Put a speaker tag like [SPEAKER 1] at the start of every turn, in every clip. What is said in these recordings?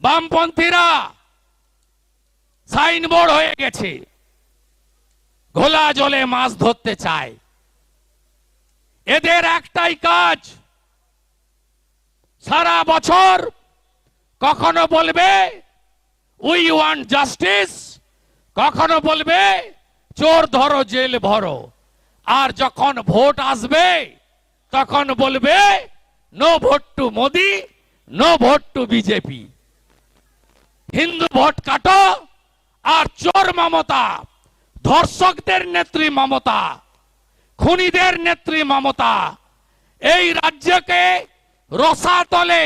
[SPEAKER 1] বামপন্থীরা সাইনবোর্ড হয়ে গেছে। ঘোলা জলে মাছ ধরতে চায়। এদের একটাই কাজ, সারা বছর কখনো বলবে উই ওয়ান্ট জাস্টিস কখনো বলবে, চোর ধরো, জেল ভরো। আর যখন ভোট আসবে, তখন বলবে no vote to Modi no vote to BJP Hindu vote কাটো আর চোর মমতা, ধর্ষকদের নেত্রী মমতা, খুনিদের নেত্রী মমতা, এই রাজ্যকে রসাতলে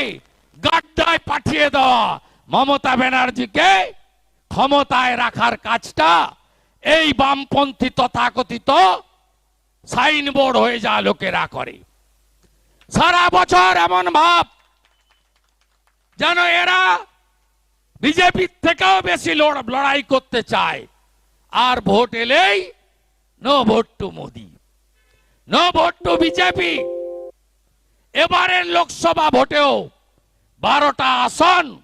[SPEAKER 1] গাড্ডায় পাঠিয়ে দেওয়া মমতা ব্যানার্জিকে ক্ষমতায় রাখার কাজটা এই বামপন্থী তথাকথিত সাইনবোর্ড হয়ে যা লোকেরা করে। সারা বছর এমন ভাব যেন এরা বিজেপির থেকেও বেশি লড়- লড়াই করতে চায়। আর ভোট এলেই no vote to Modi. No vote to BJP. এবারের লোকসভা ভোটেও বারোটা আসন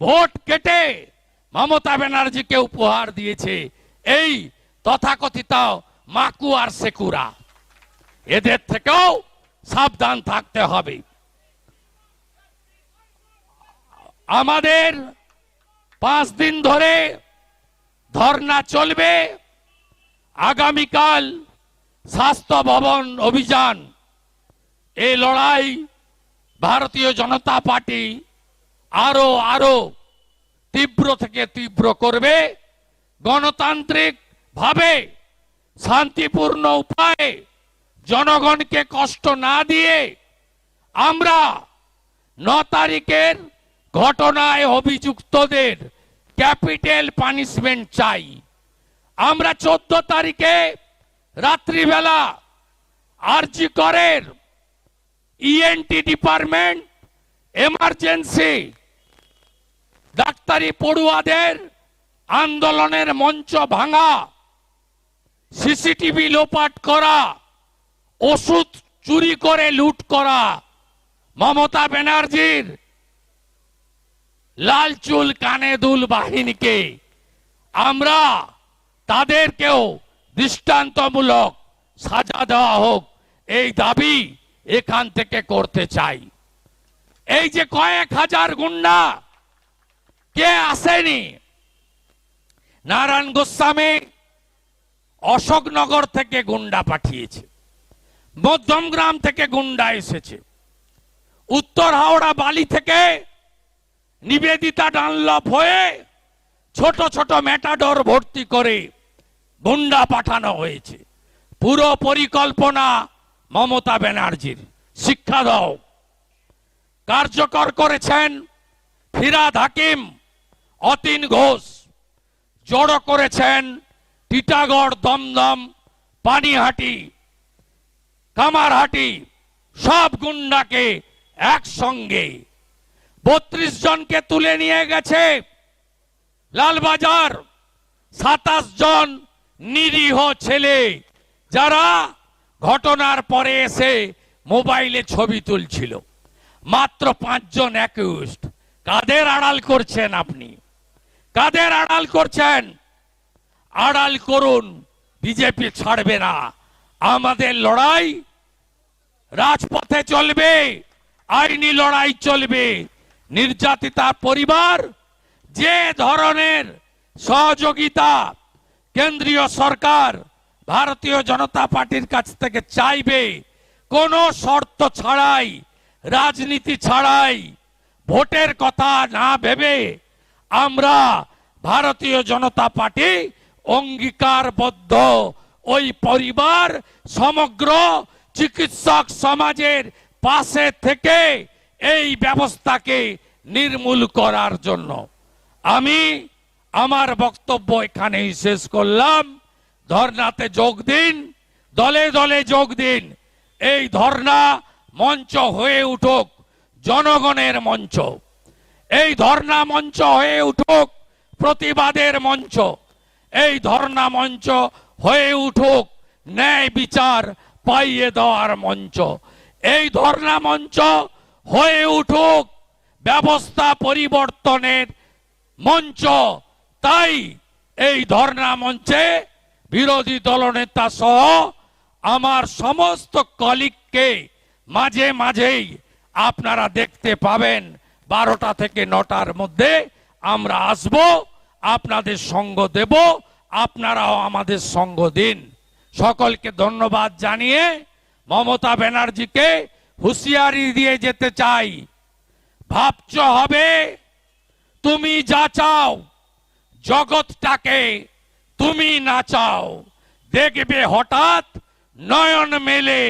[SPEAKER 1] ভোট কেটে মমতা ব্যানার্জিকে উপহার দিয়েছে এই তথাকথিত মাকু আর সেকুরা। এদের থেকেও সাবধান থাকতে হবে। আমাদের পাঁচ দিন ধরে ধর্না চলবে। আগামীকাল স্বাস্থ্য ভবন অভিযান। এই লড়াই ভারতীয় জনতা পার্টি আরও আরও তীব্র থেকে তীব্র করবে। গণতান্ত্রিক ভাবে শান্তিপূর্ণ উপায়ে জনগণকে কষ্ট না দিয়ে আমরা ন তারিখের ঘটনায় অভিযুক্তদের ক্যাপিটাল পানিশমেন্ট চাই। আমরা চোদ্দ তারিখে রাত্রিবেলা আরজি করের ইএনটি ডিপার্টমেন্ট, এমার্জেন্সি, ডাক্তারি পড়ুয়াদের আন্দোলনের মঞ্চ ভাঙা, সিসিটিভি লোপাট করা, ওষুধ চুরি করে লুট করা, মমতা ব্যানার্জির লাল চুল কানে দুল বাহিনীকে। আমরা তাদেরকেও দৃষ্টান্তমূলক সাজা দেওয়া হোক, এই দাবি এখান থেকে করতে চাই। এই যে কয়েক হাজার গুন্ডা, কে আসেনি? নারায়ণ গোস্বামী অশোকনগর থেকে গুন্ডা পাঠিয়েছে, মধ্যমগ্রাম থেকে গুন্ডা এসেছে, উত্তর হাওড়া বালি থেকে নিবেদিতা ডানলপ হয়ে ছোট ছোট মেটাডোর ভর্তি করে গুন্ডা পাঠানো হয়েছে। পুরো পরিকল্পনা মমতা ব্যানার্জির। শিক্ষা দাও। কার্যকর করেছেন ফিরাদ হাকিম, অতীন ঘোষ। জড়ো করেছেন টিটাগড় দমদম, পানিহাটি, কামারহাটি। সব গুন্ডাকে একসঙ্গে বত্রিশ জনকে তুলে নিয়ে গেছে। লালবাজার সাতাশ জন নিরীহ ছেলে যারা ঘটনার পরে এসে মোবাইলে ছবি তুলছিল। মাত্র পাঁচজন অ্যাকিউজড। কাদের আড়াল করছেন আপনি? কাদের আড়াল করছেন? আড়াল করুন, বিজেপি ছাড়বে না। আমাদের লড়াই রাজপথে চলবে, আইনি লড়াই চলবে। নির্যাতিতা পরিবার, যে ধরনের সহযোগিতা কেন্দ্রীয় সরকার ভারতীয় জনতা পার্টির কাছ থেকে চাইবে, কোনো শর্ত ছাড়াই, রাজনীতি ছাড়াই, ভোটের কথা না ভেবে আমরা ভারতীয় জনতা পার্টি অঙ্গীকারবদ্ধ। ওই পরিবার সমগ্র চিকিৎসক সমাজের পাশে থেকে এই ব্যবস্থাকে নির্মূল করার জন্য আমি আমার বক্তব্য এখানেই শেষ করলাম। ধর্নাতে যোগ দিন, দলে দলে যোগ দিন। এই ধর্না মঞ্চ হয়ে উঠুক, জনগণের মঞ্চ। এই ধর্না মঞ্চ হয়ে উঠুক, প্রতিবাদের মঞ্চ। এই ধর্না মঞ্চ হয়ে উঠুক, ন্যায় বিচার পাইয়ে দেওয়ার মঞ্চ। এই ধর্না মঞ্চ হয়ে উঠুক ব্যবস্থা পরিবর্তনের মঞ্চ। তাই এই ধর্ণা মঞ্চে বিরোধী দলনেতা সহ আমার সমস্ত কলিগকে মাঝে মাঝেই আপনারা দেখতে পাবেন। বারোটা থেকে নটার মধ্যে আমরা আসব, আপনাদের সঙ্গ দেব, আপনারাও আমাদের সঙ্গ দিন। সকলকে ধন্যবাদ জানিয়ে মমতা ব্যানার্জিকে হুঁশিয়ারি দিয়ে যেতে চাই। ভাবছ হবে? তুমি যা চাও, জগৎটাকে তুমি না চাও। দেখবে হঠাৎ নয়ন মেলে,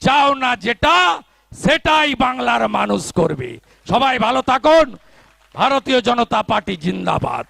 [SPEAKER 1] চাও না যেটা, সেটাই বাংলার মানুষ করবে। সবাই ভালো থাকুন। ভারতীয় জনতা পার্টি জিন্দাবাদ।